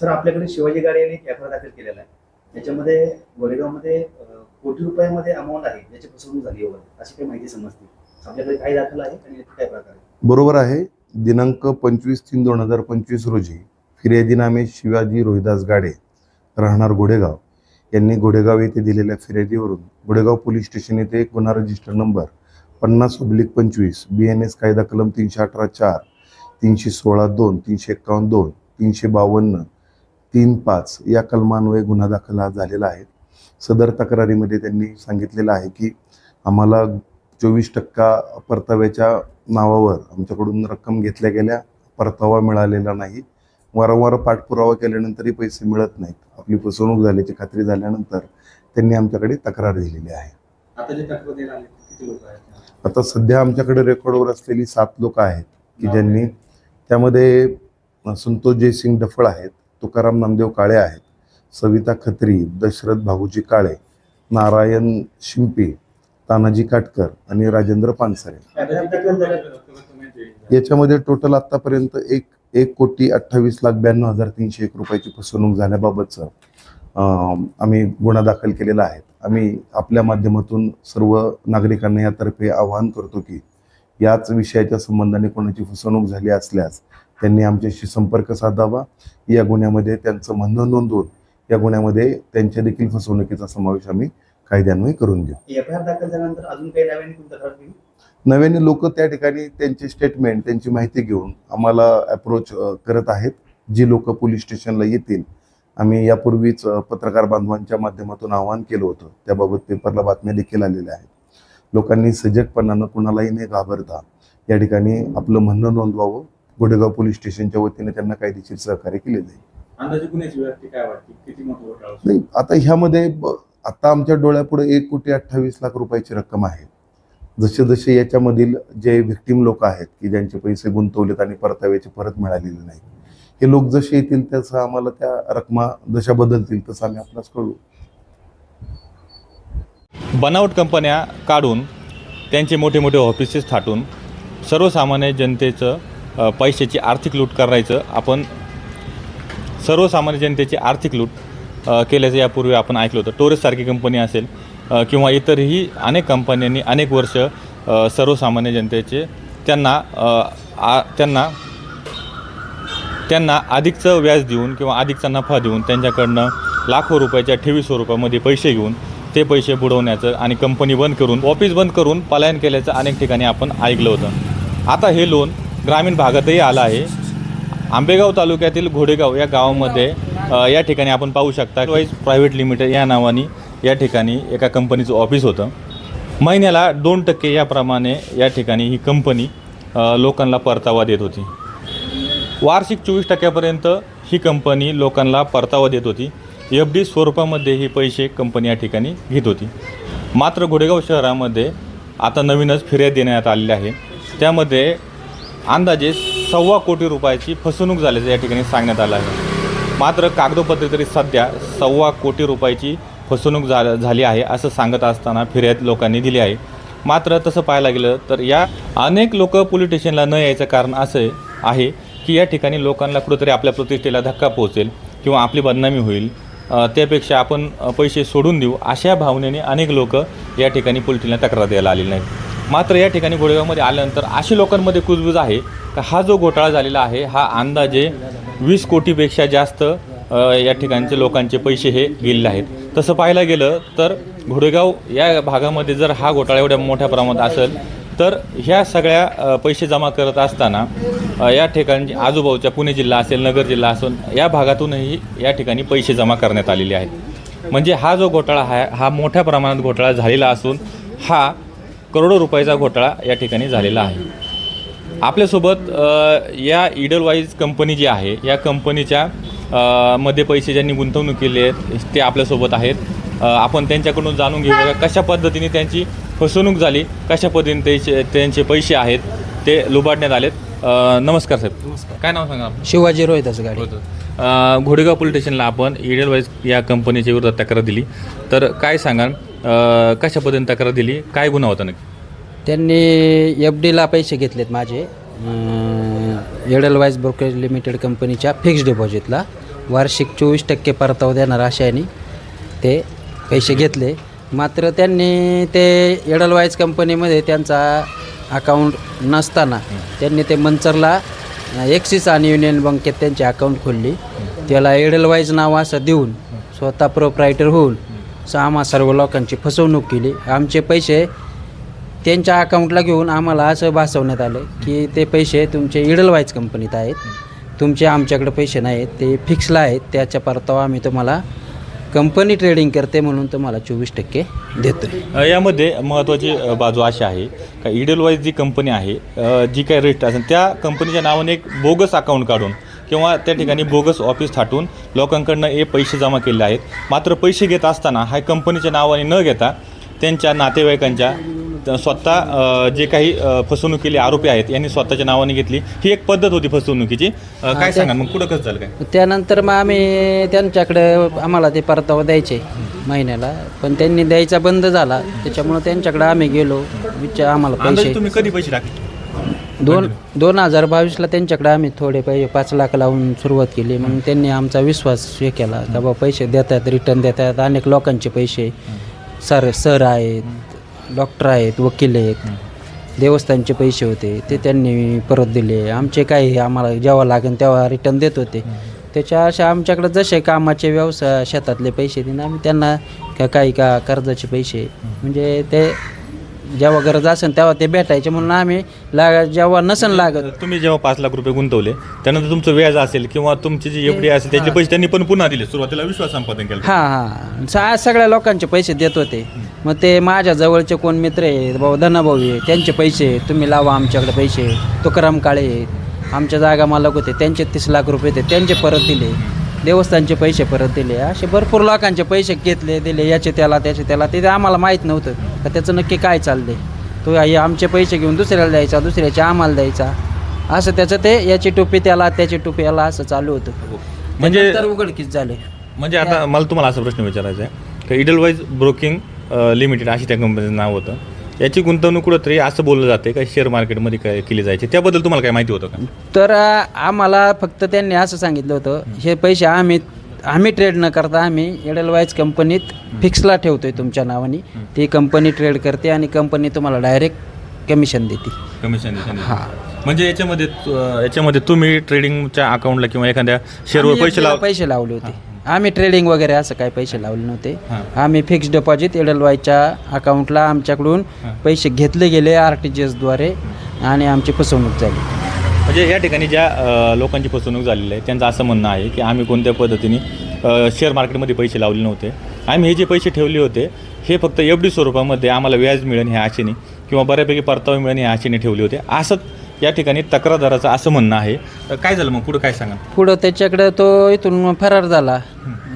Sir आपल्याकडे शिवाजी गाडे यांनी एक एफ दाखल केलेला आहे. त्याच्यामध्ये गोरेगावमध्ये कोटी रुपयामध्ये अमाऊंट आहे ज्याची फसवणूक झाली वगैरे अशी काही माहिती समजते. आपल्याकडे काय दाखल आहे आणि काय प्रकार आहे? बरोबर आहे. दिनांक पंचवीस तीन दोन हजार पंचवीस रोजी फिर्यादीनामे शिवाजी रोहिदास गाडे राहणार घोडेगाव यांनी घोडेगाव येथे दिलेल्या फिर्यादीवरून घोडेगाव पोलीस स्टेशन येथे गुन्हा रजिस्टर नंबर पन्नास ऑब्लिक पंचवीस बी एन एस कायदा कलम तीनशे अठरा चार तीनशे सोळा दोन तीनशे एक्कावन्न दोन तीनशे बावन्न तीन पाच या कलमान्वये गुन्हा दाखल झालेला आहे. सदर तक्रारीमध्ये त्यांनी सांगितलेलं आहे की आम्हाला चोवीस टक्का परताव्याच्या नावावर आमच्याकडून रक्कम घेतल्या गेल्या परतावा मिळालेला नाही. वारंवार पाठपुरावा केल्यानंतरही पैसे मिळत नाहीत. आपली फसवणूक झाल्याची खात्री झाल्यानंतर त्यांनी आमच्याकडे तक्रार दिलेली आहे. आता सध्या आमच्याकडे रेकॉर्डवर असलेली सात लोक आहेत की ज्यांनी त्यामध्ये संतोष जयसिंग डफळ आहेत तुकाराम नामदेव काळे आहेत. सविता खत्री दशरथ भाऊजी काळे नारायण शिंपी तानाजी काटकर आणि राजेंद्र पानसरे. याच्यामध्ये टोटल आतापर्यंत एक एक कोटी अठ्ठावीस लाख ब्याण्णव हजार तीनशे एक रुपयाची फसवणूक झाल्याबाबतचं आम्ही गुन्हा दाखल केलेला आहे. आम्ही आपल्या माध्यमातून सर्व नागरिकांना यातर्फे आवाहन करतो की याच विषयाच्या संबंधाने कोणाची फसवणूक झाली असल्यास त्यांनी आमच्याशी संपर्क साधावा. या गुन्ह्यामध्ये त्यांचं म्हणणं नोंदवून या गुन्ह्यामध्ये त्यांच्या देखील फसवणुकीचा समावेश आम्ही कायद्यान्वये करून आर दाखल झाल्यानंतर अजून काही नव्याने नव्याने लोक त्या ठिकाणी त्यांचे स्टेटमेंट त्यांची माहिती घेऊन आम्हाला अप्रोच करत आहेत. जी लोक पोलीस स्टेशनला येतील आम्ही यापूर्वीच पत्रकार बांधवांच्या माध्यमातून आवाहन केलं होतं. त्याबाबत पेपरला बातम्या देखील आलेल्या आहेत. लोकांनी सजगपणानं कुणालाही न घाबरता या ठिकाणी आपलं म्हणणं नोंदवावं. गोडेगाव पोलीस स्टेशनच्या वतीने त्यांना कायदेशीर सहकार्य केले जाईल. अंदाजे गुन्ह्याची व्याप्ती काय वाटते? किती मोठं घोटाळा असतो? नाही आता ह्यामध्ये ब- आता आमच्या डोळ्यापुढे एक कोटी अठ्ठावीस लाख रुपयाची रक्कम आहे. जसे जसे याच्यामधील जे व्हिक्टीम लोक आहेत की ज्यांचे पैसे गुंतवलेत आणि परताव्याचे परत मिळालेले नाही हे लोक जसे येतील तसं आम्हाला त्या रकमा जशा बदलतील तसं आम्ही आपल्यास कळू बनावट कंपन्या काढून त्यांचे मोठे मोठे ऑफिसेस थाटून सर्वसामान्य जनतेचं पैशाची आर्थिक लूट करायचं. आपण सर्वसामान्य जनतेची आर्थिक लूट केल्याचं यापूर्वी आपण ऐकलं होतं. टोरेससारखी कंपनी असेल किंवा इतरही अनेक कंपन्यांनी अनेक वर्ष सर्वसामान्य जनतेचे त्यांना आ त्यांना त्यांना अधिकचं व्याज देऊन किंवा अधिकचा नफा देऊन त्यांच्याकडनं लाखो रुपयाच्या ठेवी स्वरूपामध्ये पैसे घेऊन ते पैसे बुडवण्याचं आणि कंपनी बंद करून ऑफिस बंद करून पलायन केल्याचं अनेक ठिकाणी आपण ऐकलं होतं. आता हे लोन ग्रामीण भागातही आला आहे. आंबेगाव तालुक्यातील घोडेगाव या गावामध्ये या ठिकाणी आपण पाहू शकता वाईज प्रायव्हेट लिमिटेड या नावाने या ठिकाणी एका कंपनीचं ऑफिस होतं. महिन्याला दोन टक्के याप्रमाणे या ठिकाणी ही कंपनी लोकांना परतावा देत होती. वार्षिक चोवीस टक्क्यापर्यंत ही कंपनी लोकांना परतावा देत होती. एफ डी स्वरूपामध्ये ही पैसे कंपनी या ठिकाणी घेत होती. मात्र घोडेगाव शहरामध्ये आता नवीनच फिर्याद देण्यात आलेली आहे. त्यामध्ये अंदाजे सव्वा कोटी रुपयाची फसवणूक झाल्याचं या ठिकाणी सांगण्यात आलं आहे. मात्र कागदोपत्री तरी सध्या सव्वा कोटी रुपयाची फसवणूक झा झाली आहे असं सांगत असताना फिर्याद लोकांनी दिली आहे. मात्र तसं पाहायला गेलं तर या अनेक लोक पोलीस स्टेशनला न यायचं कारण असं आहे की या ठिकाणी लोकांना कुठंतरी आपल्या प्रतिष्ठेला धक्का पोहोचेल किंवा आपली बदनामी होईल. त्यापेक्षा आपण पैसे सोडून देऊ अशा भावनेने अनेक लोक या ठिकाणी पोलीस स्टेशनला तक्रार द्यायला आलेली नाहीत. मात्र या ठिकाणी गोडेगावमध्ये आल्यानंतर अशी लोकांमध्ये कुजबूज आहे का हा जो घोटाळा झालेला आहे हा अंदाजे वीस कोटीपेक्षा जास्त या ठिकाणचे लोकांचे पैसे हे गेलेले आहेत. तसं पाहायला गेलं तर घोडेगाव या भागामध्ये जर हा घोटाळा एवढ्या मोठ्या प्रमाणात असेल तर ह्या सगळ्या पैसे जमा करत असताना या ठिकाणी आजूबाजूच्या पुणे जिल्हा असेल नगर जिल्हा असेल या भागातूनही या ठिकाणी पैसे जमा करण्यात आलेले आहेत. म्हणजे हा जो घोटाळा आहे हा मोठ्या प्रमाणात घोटाळा झालेला असून हा करोडो रुपयाचा घोटाळा या ठिकाणी झालेला आहे. आपल्यासोबत या इडलवाईज कंपनी जी आहे या कंपनीच्या मध्ये पैसे ज्यांनी गुंतवणूक केली आहेत ते आपल्यासोबत आहेत. आपण त्यांच्याकडून जाणून घेऊया कशा पद्धतीने त्यांची फसवणूक झाली कशा पद्धतीने त्याचे त्यांचे पैसे आहेत ते लुबाडण्यात आलेत. नमस्कार साहेब. नमस्कार. काय नाव सांगा? शिवाजी रोहिदास गाडी. घोडेगाव पोलीस स्टेशनला आपण इडलवाईज या कंपनीच्या विरोधात तक्रार दिली. तर काय सांगाल? अ, कशा पद्धतीने तक्रार दिली? काय गुन्हा होता नक्की? त्यांनी एफ डीला पैसे घेतलेत माझे. एडलवाईज ब्रोकरेज लिमिटेड कंपनीच्या फिक्स्ड डिपॉझिटला. वार्षिक चोवीस टक्के परतावा देणार आशयाने ते पैसे घेतले. मात्र त्यांनी ते एडलवाईज कंपनीमध्ये त्यांचा अकाउंट नसताना त्यांनी ते मंचरला एक्सिस आणि युनियन बँकेत त्यांची अकाउंट खोलली. त्याला एडलवाईज नाव असं देऊन स्वतः प्रोप्रायटर होऊन स- आम्हा सर्व लोकांची फसवणूक केली. आमचे पैसे त्यांच्या अकाउंटला घेऊन आम्हाला असं भासवण्यात आलं की ते पैसे तुमचे इडलवाईज कंपनीत आहेत. तुमचे आमच्याकडे पैसे नाहीत ते फिक्सला आहेत. त्याच्या परतावा आम्ही तुम्हाला कंपनी ट्रेडिंग करते म्हणून तुम्हाला चोवीस टक्के देतो यामध्ये महत्त्वाची बाजू अशी आहे का इडलवाईज जी कंपनी आहे जी काही रजिस्टर असेल त्या कंपनीच्या नावाने एक बोगस अकाउंट काढून किंवा त्या ठिकाणी बोगस ऑफिस थाटून लोकांकडनं हे पैसे जमा केले आहेत. मात्र पैसे घेत असताना हा कंपनीच्या नावाने न घेता त्यांच्या नातेवाईकांच्या स्वतः जे काही अ, फसवणूक केली आरोपी आहेत यांनी स्वतःच्या नावाने घेतली. ही एक पद्धत होती फसवणुकीची. काय सांगा मग? पुढं कसं झालं काय? त्यानंतर मग आम्ही त्यांच्याकडे आम्हाला ते परतावा द्यायचे महिन्याला. पण त्यांनी द्यायचा बंद झाला. त्याच्यामुळं त्यांच्याकडे आम्ही गेलो. विचार आम्हाला पैसे तुम्ही कधी पैसे टाकले? दोन दोन हजार बावीसला त्यांच्याकडे आम्ही थोडे पैसे पाच लाख लावून सुरुवात केली. मग त्यांनी आमचा विश्वास हे केला का बाबा पैसे देतात रिटर्न देतात. अनेक लोकांचे पैसे सर सर आहेत डॉक्टर आहेत वकील आहेत. देवस्थानचे पैसे होते ते त्यांनी परत दिले. आमचे काही आम्हाला जेव्हा लागेल तेव्हा रिटर्न देत होते. त्याच्या अशा आमच्याकडे जसे कामाचे व्यवसाय शेतातले पैसे देणं आम्ही त्यांना का काही का कर्जाचे पैसे म्हणजे ते जेव्हा गरज असेल तेव्हा ते भेटायचे. म्हणून आम्ही लाग जेव्हा नसन लागत तुम्ही जेव्हा पाच लाख रुपये गुंतवले त्यानंतर तुमचं व्याज असेल किंवा तुमची जी एफ डी असेल त्याचे पैसे त्यांनी पण पुन्हा दिले. सुरुवातीला विश्वास संपादन केलं. हां हां. सा सगळ्या लोकांचे पैसे देत होते. मग ते माझ्या जवळचे कोण मित्र आहेत भाऊ धनाभाऊ आहे त्यांचे पैसे तुम्ही लावा आमच्याकडे पैसे. तुकाराम काळे आहेत. आमच्या जागा मालक होते त्यांचे तीस लाख रुपये होते त्यांचे परत दिले. देवस्थानचे पैसे परत दिले असे भरपूर लोकांचे पैसे घेतले दिले याचे त्याला त्याचे त्याला. ते आम्हाला माहीत नव्हतं का त्याचं नक्की काय चाललंय. तो हे आमचे पैसे घेऊन दुसऱ्याला द्यायचा दुसऱ्याचे आम्हाला द्यायचा. असं त्याचं ते याची टोपी त्याला त्याची टोपी याला असं चालू होतं. म्हणजे तर उघडकीच झाले. म्हणजे आता मला तुम्हाला असा प्रश्न विचारायचा आहे की इडलवाईज ब्रोकिंग लिमिटेड अशी त्या कंपनीचं नाव होतं. याची गुंतवणूक कुठंतरी असं बोललं जाते का शेअर मार्केटमध्ये काय केली जायची? त्याबद्दल तुम्हाला काय माहिती होतं का? तर अ, आम्हाला फक्त त्यांनी असं सांगितलं होतं हे पैसे आम्ही आम्ही ट्रेड न करता आम्ही एडलवाईज कंपनीत फिक्सला ठेवतोय तुमच्या नावाने. ती कंपनी ट्रेड करते आणि कंपनी तुम्हाला डायरेक्ट कमिशन देते. कमिशन हां. म्हणजे याच्यामध्ये याच्यामध्ये तुम्ही ट्रेडिंगच्या अकाउंटला किंवा एखाद्या शेअरवर आम्ही पैसे लाव पैसे लावले होते. आम्ही ट्रेडिंग वगैरे असं काही पैसे लावले नव्हते हां. आम्ही फिक्स डिपॉझिट एडलवायच्या अकाउंटला आमच्याकडून. पैसे घेतले गेले आर टी जी एसद्वारे आणि आमची फसवणूक झाली म्हणजे या ठिकाणी ज्या अ, लोकांची फसवणूक झालेली आहे त्यांचं असं म्हणणं आहे की आम्ही कोणत्या पद्धतीने अ, शेअर मार्केटमध्ये पैसे लावले नव्हते आम्ही हे जे पैसे ठेवले होते हे फक्त एफ डी स्वरूपामध्ये आम्हाला व्याज मिळेल ह्या आशेने किंवा बऱ्यापैकी परतावा मिळेल ह्या आशेने ठेवले होते असं या ठिकाणी तक्रारदाराचं असं म्हणणं आहे. तर काय झालं मग? पुढं काय सांगा पुढं त्याच्याकडे तो इथून फरार झाला.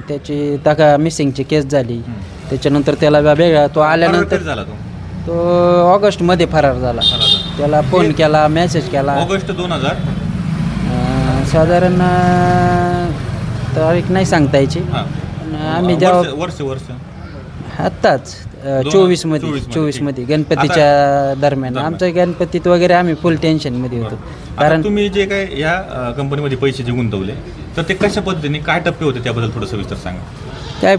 त्याची तका मिसिंगची केस झाली. त्याच्यानंतर त्याला वेगळा तो आल्यानंतर झाला तो? तो ऑगस्टमध्ये फरार झाला. त्याला फोन केला मेसेज केला. ऑगस्ट दोन हजार? साधारण तारीख नाही सांगता यायची. आम्ही जेव्हा वर्ष वर्ष. आत्ताच. चोवीसमध्ये चोवीसमध्ये, चोवीसमध्ये ठीक. गणपतीच्या दरम्यान. आमच्या गणपतीत वगैरे आम्ही फुल टेन्शनमध्ये होतो. आता कारण तुम्ही जे काय या कंपनीमध्ये पैसे जे गुंतवले तर ते कशा पद्धतीने काय टप्पे होते त्याबद्दल थोडं सविस्तर सांगा. काय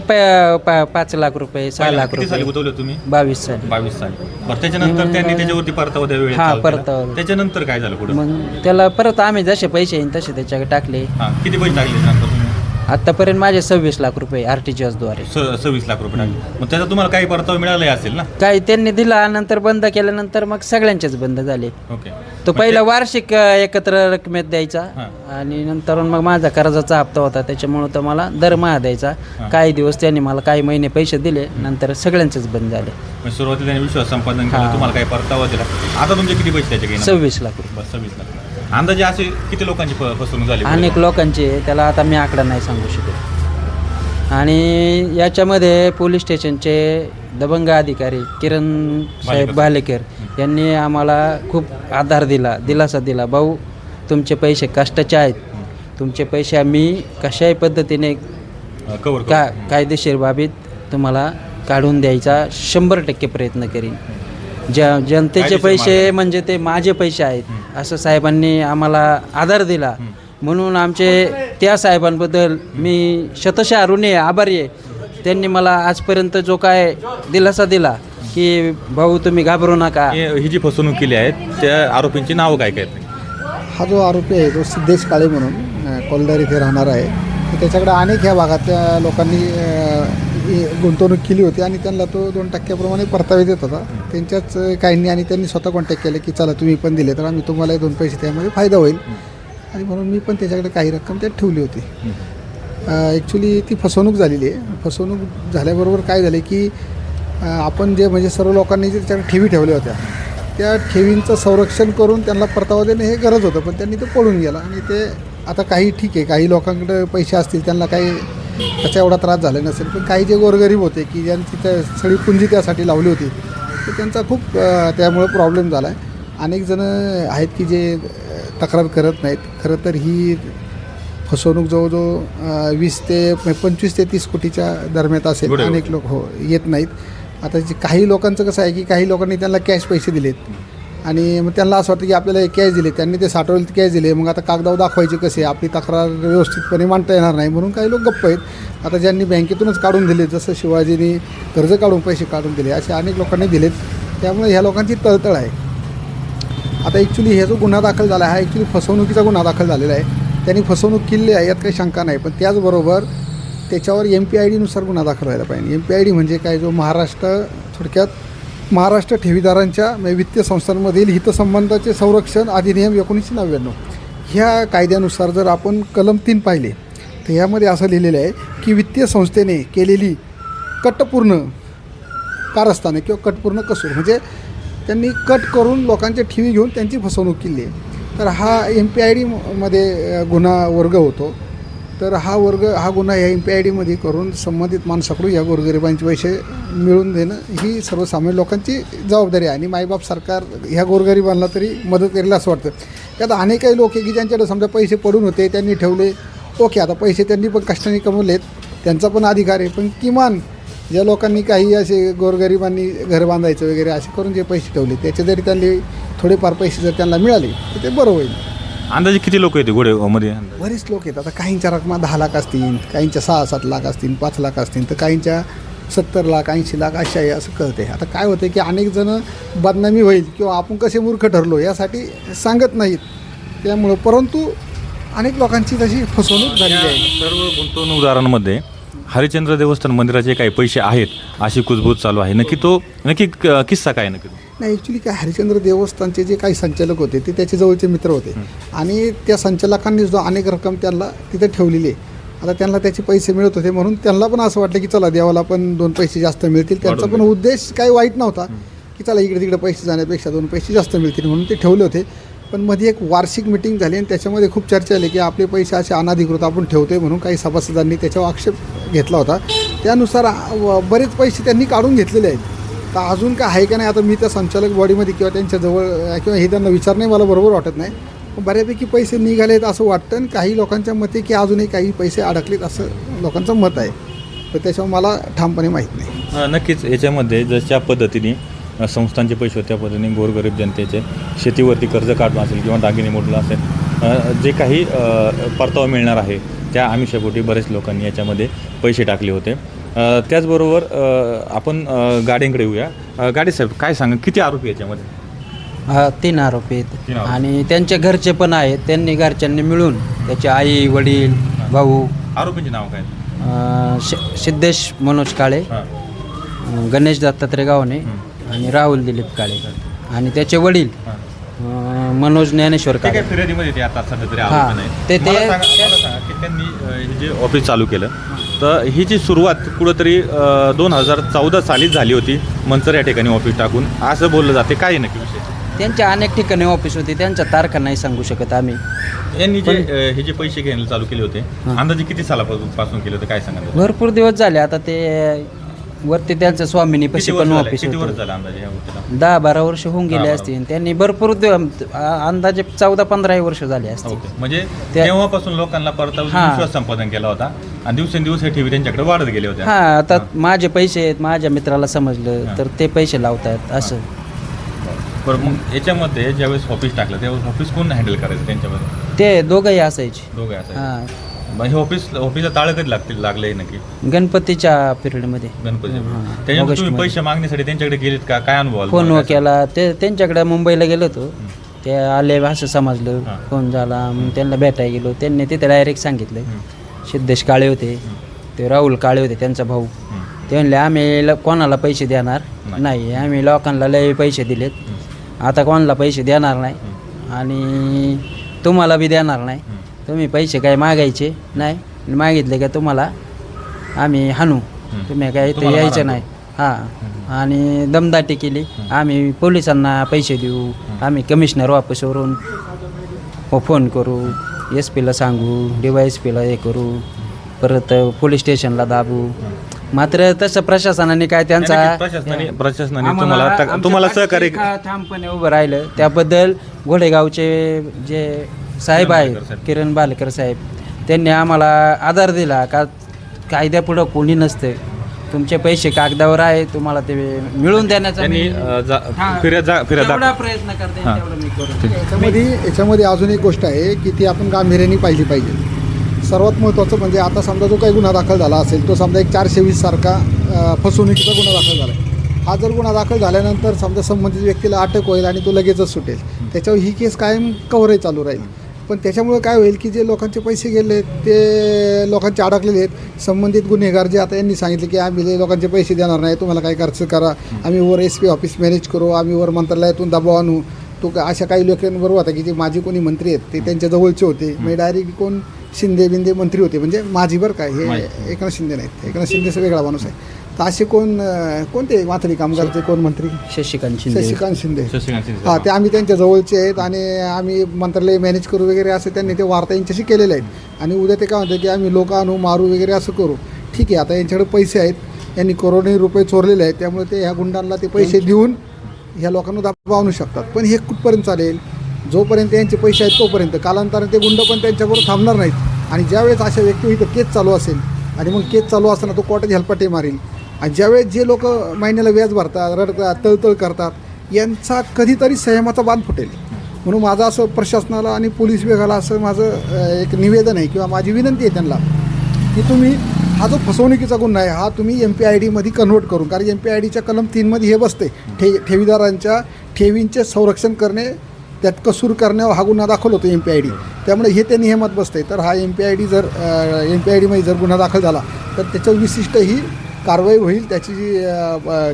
पा- पाच लाख रुपये सहा लाख रुपये. गुंतवले तुम्ही? बावीस साली. बावीस साली. बरं त्याच्यानंतर त्यांनी त्याच्यावरती परतावा द्या वेळेत हा. परतावा. त्याच्यानंतर काय झालं पुढे? मग त्याला परत आम्ही जसे पैसे येईन तसे त्याच्याकडे टाकले. किती पैसे टाकले आतापर्यंत माझे सव्वीस लाख रुपये आर टी जी एसद्वारे स- सव्वीस लाख रुपये टाकले. मग त्याचा तुम्हाला काही परतावा मिळालाही असेल ना? काही त्यांनी दिला नंतर बंद केल्यानंतर मग सगळ्यांचेच बंद झाले. ओके. तो पहिला वार्षिक अ, एकत्र रकमेत द्यायचा हां. आणि नंतर मग माझा कर्जाचा हप्ता होता त्याच्यामुळं तो मला दरमहा द्यायचा. काही दिवस त्यांनी मला काही महिने पैसे दिले नंतर सगळ्यांचेच बंद झाले. मग सुरुवातीला त्यांनी विश्वास संपादन केलं. तुम्हाला काही परतावा दिला. आता तुमचे किती पैसे त्याचे सव्वीस लाख रुपये. बस सव्वीस लाख. अंदाजे असे किती लोकांची फ- फसवणूक झाली अनेक लोकांचे त्याला आता मी आकडा नाही सांगू शकत. आणि याच्यामध्ये पोलीस स्टेशनचे दबंग अधिकारी किरण साहेब भालेकर. यांनी आम्हाला खूप आधार दिला दिलासा दिला. भाऊ तुमचे पैसे कष्टाचे आहेत. तुमचे पैसे आम्ही कशाही पद्धतीने कवर का कायदेशीर बाबीत तुम्हाला काढून द्यायचा शंभर टक्के प्रयत्न करीन. ज्या जनतेचे पैसे. म्हणजे ते माझे पैसे आहेत असं साहेबांनी आम्हाला आधार दिला. म्हणून आमचे त्या साहेबांबद्दल मी शतशः ऋणी आहे आभारी आहे. त्यांनी मला आजपर्यंत जो काय दिलासा दिला की भाऊ तुम्ही घाबरू नका. हे- ही जी फसवणूक केली आहे त्या आरोपींची नावं काय काय आहेत? हा जो आरोपी आहे तो सिद्धेश काळे म्हणून अ, कोलदार इथे राहणार आहे. त्याच्याकडे अनेक ह्या भागातल्या लोकांनी गुंतवणूक केली होती आणि त्यांना तो दोन टक्क्याप्रमाणे परतावे देत होता. त्यांच्याच काहींनी आणि त्यांनी स्वतः कॉन्टॅक्ट केले की चला तुम्ही पण दिले तर आम्ही तुम्हाला दोन पैसे त्यामध्ये फायदा होईल. आणि म्हणून मी पण त्याच्याकडे काही रक्कम त्यात ठेवली होती. ॲक्च्युली ती फसवणूक झालेली आहे. फसवणूक झाल्याबरोबर काय झाले की आपण जे म्हणजे सर्व लोकांनी जे त्याच्याकडे ठेवी ठेवल्या होत्या त्या ठेवींचं संरक्षण करून त्यांना परतावा देणे हे गरज होतं पण त्यांनी ते पळून गेला आणि ते आता काही ठीक आहे. काही लोकांकडे पैसे असतील त्यांना काही त्याचा एवढा त्रास झाला नसेल. पण काही जे गोरगरीब होते की ज्यांची त्या सगळी पुंजी त्यासाठी लावली होती तर त्यांचा खूप त्यामुळे प्रॉब्लेम झाला आहे अनेक जणं आहेत की जे तक्रार करत नाहीत. खरं तर ही फसवणूक जवळजवळ वीस ते पंचवीस ते तीस कोटीच्या दरम्यान असेल. अनेक लोक हो येत नाहीत. आता जे काही लोकांचं कसं आहे की काही लोकांनी त्यांना कॅश पैसे दिलेत. आणि मग त्यांना असं वाटतं की आपल्याला हे कॅश दिले त्यांनी ते साठवले कॅश दिले मग आता कागदावर दाखवायचे कसे? आपली तक्रार व्यवस्थितपणे मांडता येणार नाही म्हणून काही लोक गप्प आहेत. आता ज्यांनी बँकेतूनच काढून दिले जसं शिवाजीने कर्ज काढून पैसे काढून दिले असे अनेक लोकांनी दिलेत. त्यामुळे ह्या लोकांची तळतळ आहे. आता ॲक्च्युली हे जो गुन्हा दाखल झाला आहे हा ॲक्च्युली फसवणुकीचा गुन्हा दाखल झालेला आहे. त्यांनी फसवणूक केली आहे यात काही शंका नाही. पण त्याचबरोबर त्याच्यावर एम पी आय डीनुसार गुन्हा दाखल व्हायला पाहिजे. एम पी आय डी म्हणजे काय? जो महाराष्ट्र थोडक्यात महाराष्ट्र ठेवीदारांच्या म्हणजे वित्तीय संस्थांमधील हितसंबंधाचे संरक्षण अधिनियम एकोणीसशे नव्याण्णव. ह्या कायद्यानुसार जर आपण कलम तीन पाहिले तर यामध्ये असं लिहिलेलं आहे की वित्तीय संस्थेने केलेली कटपूर्ण कारस्थाने किंवा कटपूर्ण कसूर म्हणजे त्यांनी कट करून लोकांच्या ठेवी घेऊन त्यांची फसवणूक केली आहे. तर हा एम पी आय डीमध्ये गुन्हा वर्ग होतो. तर हा वर्ग हा गुन्हा या एम पी आय डीमध्ये करून संबंधित माणसाकडून या गोरगरिबांचे पैसे मिळवून देणं ही सर्वसामान्य लोकांची जबाबदारी आहे. आणि मायबाप सरकार ह्या गोरगरिबांना तरी मदत करेल असं वाटतं. त्यात अनेक काही लोक आहे की ज्यांच्याकडे समजा पैसे पडून होते त्यांनी ठेवले. ओके आता पैसे त्यांनी पण कष्टाने कमवलेत त्यांचा पण अधिकार आहे. पण किमान ज्या लोकांनी काही असे गोरगरिबांनी घर बांधायचं वगैरे असे करून जे पैसे ठेवले त्याचे जरी त्यांनी थोडेफार पैसे जर त्यांना मिळाले तर ते बरं होईल. अंदाजे किती लोक येते गोडेगावमध्ये बरेच लोक आहेत आता काहींच्या रकमा दहा लाख असतील काहींच्या सहा सात लाख असतील पाच लाख असतील तर काहींच्या सत्तर लाख ऐंशी लाख अशा आहे असं कळते आता काय होतं की अनेक जण बदनामी होईल किंवा आपण कसे मूर्ख ठरलो यासाठी सांगत नाहीत. त्यामुळं परंतु अनेक लोकांची तशी फसवणूक झालेली आहे. सर्व गुंतवणूकदारांमध्ये हरिश्चंद्र देवस्थान मंदिराचे काही पैसे आहेत अशी कुजबूज चालू आहे. नक्की तो नक्की क- किस्सा काय नक्की? नाही ॲक्च्युली काय हरिश्चंद्र देवस्थानचे जे काही संचालक होते ते त्याचे जवळचे मित्र होते. आणि त्या संचालकांनी जो अनेक रक्कम त्यांना तिथे ठेवलेली आहे. आता त्यांना त्याचे पैसे मिळत होते म्हणून त्यांना पण असं वाटलं की चला देवाला पण दोन पैसे जास्त मिळतील. त्यांचा पण उद्देश काही वाईट नव्हता की चला इकडे तिकडे पैसे जाण्यापेक्षा दोन पैसे जास्त मिळतील म्हणून ते ठेवले होते. पण मध्ये एक वार्षिक मिटिंग झाली आणि त्याच्यामध्ये खूप चर्चा आली की आपले पैसे असे अनाधिकृत आपण ठेवतोय म्हणून काही सभासदांनी त्याच्यावर आक्षेप घेतला होता. त्यानुसार बरेच पैसे त्यांनी काढून घेतलेले आहेत. तर अजून काय आहे का नाही आता मी त्या संचालक बॉडीमध्ये किंवा त्यांच्याजवळ किंवा हे त्यांना विचारणे मला बरोबर वाटत नाही. पण बऱ्यापैकी पैसे निघालेत असं वाटतं आणि काही लोकांच्या मते की अजूनही काही पैसे अडकलेत असं लोकांचं मत आहे. तर त्याच्यामुळे मला ठामपणे माहीत नाही. नक्कीच याच्यामध्ये जशा पद्धतीने संस्थांचे पैसे होते त्या पद्धतीने गोरगरीब जनतेचे शेतीवरती कर्ज काढणं असेल किंवा दागिने मोडलं असेल जे काही परतावा मिळणार आहे त्या आमिषापोटी बरेच लोकांनी याच्यामध्ये पैसे टाकले होते. त्याचबरोबर आपण गाड्यांकडे येऊया. गाडी साहेब काय सांगा किती आरोपी याच्यामध्ये हा तीन आरोपी तीन आहेत आरोपी. आणि त्यांच्या घरचे पण आहेत. त्यांनी घरच्यांनी मिळून त्याचे आई वडील भाऊ. आरोपींचे नाव काय? अं, शि- सिद्धेश मनोज काळे हां. अं, गणेश दत्तात्रय गावणे आणि राहुल दिलीप काळे. आणि त्याचे वडील हां. अं, मनोज ज्ञानेश्वर ते काळे. काय फिर्यादीमध्ये ते आता सध्या तरी हां. आरोपी नाही ते- ते- मला सांगा मला सांगा की त्यांनी अ, हे जे ऑफिस चालू केलं तर ही जी सुरुवात कुठंतरी दोन हजार चौदा सालीच झाली होती मंचर या ठिकाणी ऑफिस टाकून. असं बोललं जाते. काय नक्की विषय? त्यांच्या अनेक ठिकाणी ऑफिस होती. त्यांच्या तारखा नाही सांगू शकत आम्ही. यांनी जे अ, हे जे पैसे घ्यायला चालू केले होते. अंदाजे किती सालापासून पासून केले होते? काय सांगा भरपूर दिवस झाले. आता ते वरती त्यांचं स्वामिनी पशी वर्ष पण झाले? ऑफिस किती वर्ष होतं झालं अंदाजे या गोष्टीला? दहा बारा वर्ष होऊन गेले असतील. त्यांनी भरपूर दिव- अंदाजे चौदा पंधरा वर्ष झाले असतील. ओके. म्हणजे त्या- तेव्हापासून लोकांना परतावा हां. विश्वास संपादन केला होता. आणि दिवसेंदिवस हे ठेवी त्यांच्याकडे वाढत गेले होते. हा आता माझे पैसे आहेत माझ्या मित्राला समजलं. तर ते पैसे लावतायत असं. बरं मग याच्यामध्ये ज्यावेळेस ऑफिस टाकलं त्यावेळेस ऑफिस कोण हँडल करायचं त्यांच्यामध्ये? ते दोघंही असायचे. दोघे असायचे. हां. मग हे ऑफिस ऑफिसला ताळं कधी लागतील लागले नक्की. गणपतीच्या पिरियडमध्ये. गणपती. त्याच्यानंतर तुम्ही ऑगस्टमध्ये. पैसे मागण्यासाठी त्यांच्याकडे गेलेत का? काय अनुभव आला फोन तुम्हाला? केला. ते त्यांच्याकडे मुंबईला गेलो होतो. ते आले असं समजलं. हां. फोन झाला मग त्यांना भेटायला गेलो. त्यांनी तिथे डायरेक्ट सांगितलं. सिद्धेश काळे होते ते राहुल काळे होते त्यांचा भाऊ. ते म्हणले आम्ही ल- कोणाला पैसे देणार? नाही. आम्ही लोकांना लय पैसे दिलेत. आता कोणाला पैसे देणार नाही आणि तुम्हाला बी देणार नाही. तुम्ही पैसे काय मागायचे नाही? मागितले का तुम्हाला? आम्ही हाणू. तुम्ही काय तुम्हाला यायचं मारा नाही. हां. आणि दमदाटी केली. आम्ही पोलिसांना पैसे देऊ. आम्ही कमिशनर ऑफिसवरून फोन करू. एस पीला सांगू डी वाय एस पीला हे करू परत पोलीस स्टेशनला दाबू. मात्र तसं प्रशासनाने काय त्यांचा प्रशासनाने तुम्हाला आमच्या तुम्हाला पाठीशी सहकार्य का ठामपणे उभं राहिलं. त्याबद्दल घोडेगावचे जे साहेब किरण आहेत बालेकर. किरण बालेकर साहेब त्यांनी आम्हाला आधार दिला का कायद्यापुढं कोणी नसतं. तुमचे पैसे कागदावर आहे तुम्हाला ते मिळून देण्याचा त्यांनी मी- अं, जा- हां. फिर्याद जा- फिर्याद जेवढा दाखव- प्रयत्न करते हां. तेवढं मी करू याच्यामध्ये याच्यामध्ये अजून एक गोष्ट आहे की ती आपण गांभीर्याने पाहिली पाहिजे. सर्वात महत्त्वाचं म्हणजे आता समजा जो काही गुन्हा दाखल झाला असेल तो समजा एक चारशे वीस सारखा अ, फसवणुकीचा गुन्हा दाखल झाला आहे हा जर गुन्हा दाखल झाल्यानंतर समजा संबंधित व्यक्तीला अटक होईल आणि तो लगेचच सुटेल. त्याच्यावर ही केस कायम कव्हरही चालू राहील. पण त्याच्यामुळे काय होईल की जे लोकांचे पैसे गेले ते लोकांचे अडकलेले आहेत. संबंधित गुन्हेगार जे आता यांनी सांगितले की आम्ही लय लोकांचे पैसे देणार नाही तुम्हाला काय करायचं करा. आम्ही वर एस पी ऑफिस मॅनेज करू आम्ही वर मंत्रालयातून दबाव आणू. तो अशा काही लोकांबरोबर होता की जे माजी कोणी मंत्री आहेत ते त्यांच्या जवळचे होते. म्हणजे डायरेक्ट कोण शिंदे बिंदे मंत्री होते. म्हणजे माझी बरं काय हे. एकनाथ शिंदे नाहीत. एकनाथ शिंदेचा वेगळा माणूस आहे तर असे कोण अं, कोणते माथाडी कामगारचे कोण मंत्री? शशिकांत शिंदे. शशिकांत शिंदे. शशिकांत शिंदे. हां ते आम्ही त्यांच्या जवळचे आहेत आणि आम्ही मंत्रालय मॅनेज करू वगैरे असं त्यांनी ते वार्ता यांच्याशी केलेल्या आहेत. आणि उद्या ते काय म्हणतात की आम्ही लोक आणू मारू वगैरे असं करू. ठीक आहे आता यांच्याकडे पैसे आहेत. यांनी करोडो रुपये चोरलेले आहेत. त्यामुळे ते ह्या गुंडांना ते पैसे देऊन ह्या लोकांना दबाव आणू शकतात. पण हे कुठपर्यंत चालेल? जोपर्यंत यांचे पैसे आहेत तोपर्यंत. कालांतराने ते गुंड पण त्यांच्याबरोबर थांबणार नाहीत. आणि ज्यावेळेस अशा व्यक्ती इथं केस चालू असेल आणि मग केस चालू असताना तो कोर्टात हेलपाटे मारेल. आणि ज्यावेळेस जे लोक महिन्याला व्याज भरतात रडतात तळतळ करतात यांचा कधीतरी संयमाचा बांध फुटेल. म्हणून माझं असं प्रशासनाला आणि पोलीस विभागाला असं माझं एक निवेदन आहे किंवा माझी विनंती आहे त्यांना की तुम्ही हा जो फसवणुकीचा गुन्हा आहे हा तुम्ही एम पी आय डीमध्ये कन्वर्ट करून कारण एम पी आय डीच्या कलम तीनमध्ये हे बसते ठे ठेवीदारांच्या ठेवींचे संरक्षण करणे त्यात कसूर करण्यावर हा गुन्हा दाखल होतो एम पी आय डी त्यामुळे हे त्यांनी हे मत बसते तर हा एम पी आय डी जर एम पी आय डीमध्ये जर गुन्हा दाखल झाला तर त्याच्यावर विशिष्ट ही कारवाई होईल त्याची जी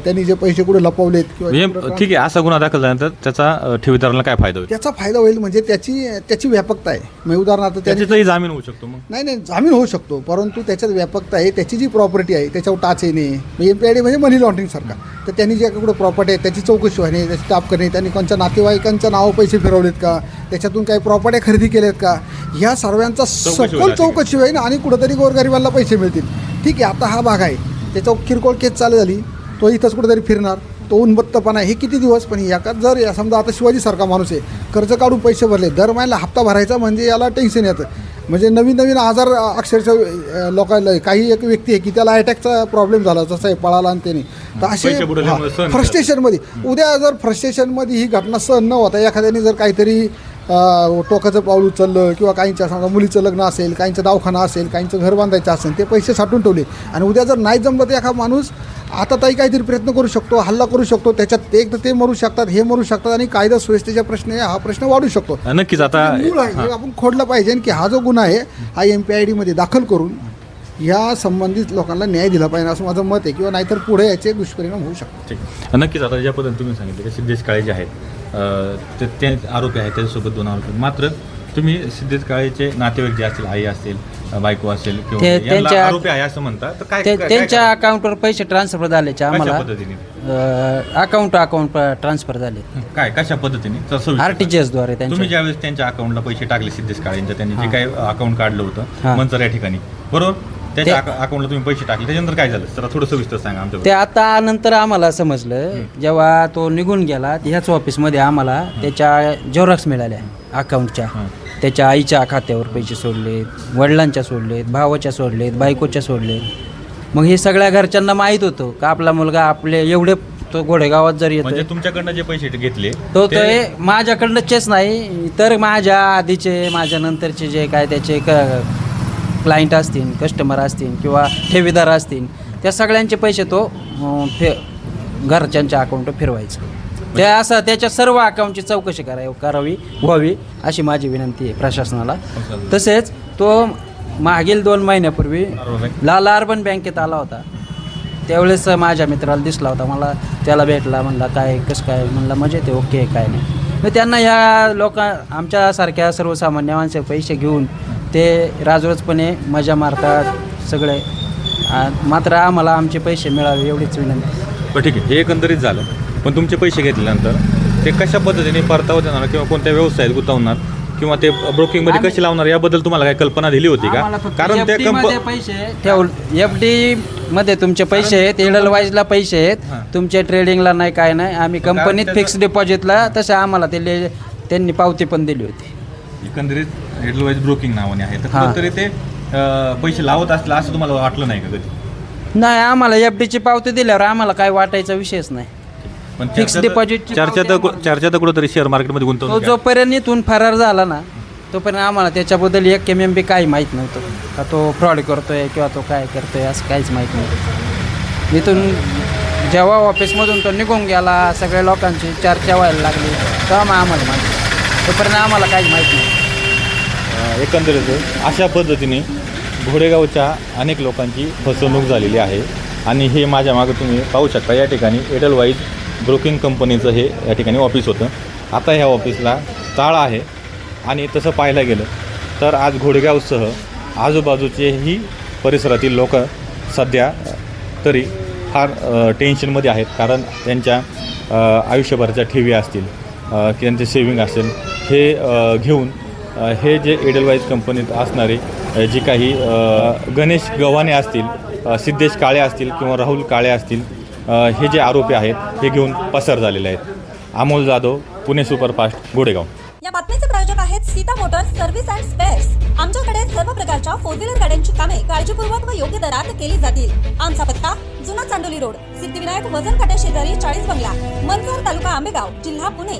त्यांनी जे पैसे कुठे लपवलेत किंवा म्हणजे ठीक आहे असा गुन्हा दाखल झाल्यानंतर त्याचा ठेवीदाराला काय फायदा होईल? त्याचा फायदा होईल म्हणजे त्याची त्याची व्यापकता आहे. म्हणजे उदाहरणार्थ त्याच्यातही जामीन होऊ शकतो मग. नाही नाही जामीन होऊ शकतो परंतु त्याच्यात व्यापकता आहे. त्याची जी प्रॉपर्टी आहे त्याच्यावर टाच येणे डी म्हणजे मनी लॉन्ड्रिंग सारखा. तर त्यांनी जे कुठं प्रॉपर्टी आहे त्याची चौकशी होणे त्याची टाप करणे त्यांनी कोणत्या नातेवाईकांच्या नावं पैसे फिरवलेत का त्याच्यातून काही प्रॉपर्ट्या खरेदी केल्यात का ह्या सर्वांचा सखोल चौकशी होईल आणि कुठंतरी गोरगरिबांना पैसे मिळतील. ठीक आहे आता हा भाग आहे. त्याच्यावर किरकोळ केस चालू झाली. तो इथंच कुठेतरी फिरणार. तो उन्मत्तपणा आहे. हे किती दिवस? पण याच्यात जर या समजा आता शिवाजीसारखा माणूस आहे कर्ज काढून पैसे भरले दर महिन्याला हप्ता भरायचा म्हणजे याला टेन्शन येतं. म्हणजे नवीन नवीन आजार अक्षरशः लोकांना काही एक व्यक्ती आहे की त्याला अटॅकचा प्रॉब्लेम झाला जसं आहे पळाला आणि त्याने. तर असे फ्रस्ट्रेशनमध्ये उद्या जर फ्रस्ट्रेशनमध्ये ही घटना सहन न होता एखाद्याने जर काहीतरी टोकाचं पाऊल उचललं किंवा काहींच्या समजा मुलीचं लग्न असेल काहींचं दवाखाना असेल काहींचं घर बांधायचं असेल ते पैसे साठवून ठेवले. आणि उद्या जर नाही जमलं तर एखादा माणूस आता ताई काहीतरी प्रयत्न करू शकतो हल्ला करू शकतो त्याच्यात एक तर ते मरू शकतात हे मरू शकतात आणि कायदा सुव्यवस्थेचा प्रश्न आहे हा प्रश्न वाढू शकतो. नक्कीच आता आपण खोडलं पाहिजे की हा जो गुन्हा आहे हा एम पी आय डीमध्ये दाखल करून या संबंधित लोकांना न्याय दिला पाहिजे असं माझं मत आहे किंवा नाहीतर पुढे याचे दुष्परिणाम होऊ शकतात. नक्कीच आता ज्या पद्धतीने तुम्ही सांगितलं की सिद्धेश काळे जे आहेत ते ते आरोपी आहेत त्याच्यासोबत दोन आरोपी. मात्र तुम्ही सिद्धेश काळेचे नातेवाईक जे असतील आई असतील अं, बायको असेल किंवा ते- यांना त्यांच्या- आरोपी आहे असं म्हणतात. तर काय ते काय- त्यांच्या अकाउंटवर पैसे ट्रान्सफर झाल्याचे कशा आम्हाला. पद्धतीने? अकाउंट अकाउंट ट्रान्सफर झाले. काय कशा पद्धतीने? तर सविस्तर आर टी जी एसद्वारे तुम्ही ज्यावेळेस त्यांच्या अकाउंटला पैसे टाकले सिद्धेश काळेंच्या त्यांनी जे काही अकाउंट काढलं होतं हां. मंचर या ठिकाणी. बरोबर? त्याच्या अकाउंटला तुम्ही पैसे टाकले. त्याच्यानंतर काय झालं? जरा थोडं सविस्तर सांगा ते आमच्या आता नंतर आम्हाला समजलं. जेव्हा तो निघून गेला ह्याच ऑफिसमध्ये आम्हाला त्याच्या झेरॉक्स मिळाल्या अकाउंटच्या. त्याच्या आईच्या खात्यावर पैसे सोडलेत वडिलांच्या सोडलेत भावाच्या सोडलेत बायकोच्या सोडलेत. मग हे सगळ्या घरच्यांना माहीत होतं का आपला मुलगा आपले एवढे तो घोडेगावात जर म्हणजे येतो तुमच्याकडनं जे पैसे घेतले तो ते- ते माझ्याकडनंच नाही तर माझ्या आधीचे माझ्या नंतरचे जे काय त्याचे क क्लायंट असतील कस्टमर असतील किंवा ठेवीदार असतील त्या सगळ्यांचे पैसे तो अं, फे घरच्यांच्या अकाउंट फिरवायचं. ते असं त्याच्या सर्व अकाउंटची चौकशी करावी करावी व्हावी अशी माझी विनंती आहे प्रशासनाला. तसेच तो मागील दोन महिन्यापूर्वी लाल अर्बन बँकेत आला होता. त्यावेळेस माझ्या मित्राला दिसला होता. मला त्याला भेटला म्हणला काय कसं काय? म्हणलं म्हणजे ते ओके काय नाही. मग त्यांना ह्या लोका आमच्यासारख्या सर्वसामान्य माणसं पैसे घेऊन ते राजरोजपणे मजा मारतात सगळे. आ, मात्र आम्हाला आमचे पैसे मिळावे एवढीच विनंती. बरं ठीक आहे. हे एकंदरीत झालं. पण तुमचे पैसे घेतल्यानंतर ते कशा पद्धतीने परतावा देणार किंवा कोणत्या व्यवसायात गुंतवणार किंवा ते ब्रोकिंगमध्ये कसे लावणार याबद्दल तुम्हाला काय कल्पना दिली होती का? फक्त कारण त्या FD मध्ये पैसे ठेव एफ डी मध्ये तुमचे पैसे आहेत एडल वाईजला पैसे हां. आहेत तुमच्या ट्रेडिंगला नाही काय नाही. आम्ही कारण कंपनीत त्याचं- फिक्स डिपॉझिटला तसे आम्हाला ते ले- त्यांनी पावती पण दिली होती. एकंदरीत एडलवाईज ब्रोकिंग नावाने आहे. तर हां. कुठंतरी ते अं, पैसे लावत असलं असं तुम्हाला वाटलं नाही का कधी? नाही आम्हाला एफ डीची पावती दिल्यावर आम्हाला काय वाटायचा विषयच नाही. पण Fixed चर्चा तर- deposit ची चर्चा तर पावती चर्चा तर कुठंतरी शेअर मार्केटमध्ये तो गुंतवणूक आहे. जोपर्यंत इथून फरार झाला ना तोपर्यंत आम्हाला त्याच्याबद्दल एक एम एम बी काही माहीत नव्हतं. का तो फ्रॉड करतोय किंवा तो काय करतोय असं काहीच माहीत नव्हतं. इथून जेव्हा ऑफिसमधून तो निघून गेला सगळ्या लोकांची चर्चा व्हायला लागली तेव्हा मग आम्हाला माहिती तोपर्यंत आम्हाला काहीच माहीत नाही एकंदरीत अशा पद्धतीने घोडेगावच्या अनेक लोकांची फसवणूक झालेली आहे. आणि हे माझ्या मागं तुम्ही पाहू शकता. या ठिकाणी एडलवाईज ब्रोकिंग कंपनीचं हे या ठिकाणी ऑफिस होतं. आता ह्या ऑफिसला ताळ आहे. आणि तसं पाहायला गेलं तर आज घोडेगावसह आजूबाजूचेही परिसरातील लोक सध्या तरी फार टेन्शनमध्ये आहेत. कारण त्यांच्या आयुष्यभराच्या ठेवी असतील की त्यांचे सेविंग असेल हे घेऊन हे जे एडलवाईज कंपनीत असणारे जी काही गणेश गव्हाणे असतील सिद्धेश काळे असतील किंवा राहुल काळे असतील हे जे आरोपी आहेत हे घेऊन पसार झालेले आहेत. अमोल जाधव पुणे सुपरफास्ट गोडेगाव. या बातमीचे प्रायोजक आहेत Sita motors service and spares आमच्याकडे सर्व प्रकारच्या फोर व्हीलर गाड्यांची कामे काळजीपूर्वक व योग्य दरात केली जातील. आमचा पत्ता जुना चांडोली रोड. सिद्धिविनायक वजन काट्या शेजारी चाळीस बंगला मनसर तालुका आंबेगाव जिल्हा पुणे.